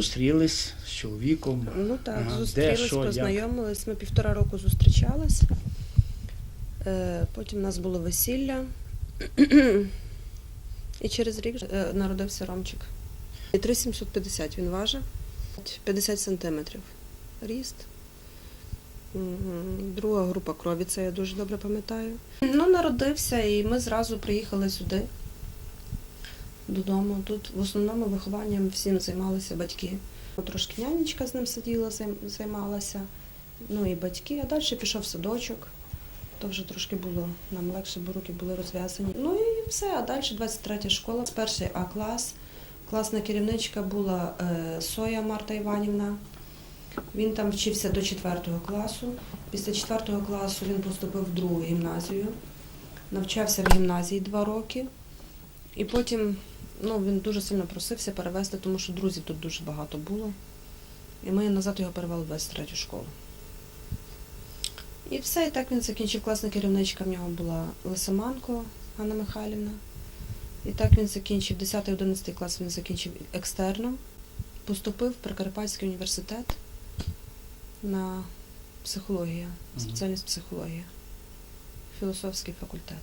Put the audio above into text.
Зустрілись з чоловіком. Ну так, Ага, де, зустрілись, що, як? Ми півтора року зустрічались. Е, Потім у нас було весілля. І через рік е, народився Ромчик. 3,750 він важив, 50 сантиметрів ріст. Друга група крові, це я дуже добре пам'ятаю. Ну, народився, і ми зразу приїхали сюди, додому. Тут в основному вихованням всім займалися батьки. Трошки нянечка з ним сиділа, займалася, ну і батьки, а далі пішов садочок. То вже трошки було нам легше, бо руки були розв'язані. Ну і все, а далі 23 школа, перший А клас. Класна керівничка була е, Соя Марта Іванівна. Він там вчився до 4 класу. Після 4 класу він поступив в другу гімназію, навчався в гімназії два роки. І потім ну, він дуже сильно просився перевезти, тому що друзів тут дуже багато було. І ми назад його перевели в 23 школу. І все, і так він закінчив. Класна керівничка в нього була Лисиманко Анна Михайлівна. І так він закінчив 10-11 клас він закінчив екстерном, поступив в Прикарпатський університет на психологія, спеціальність психологія, філософський факультет.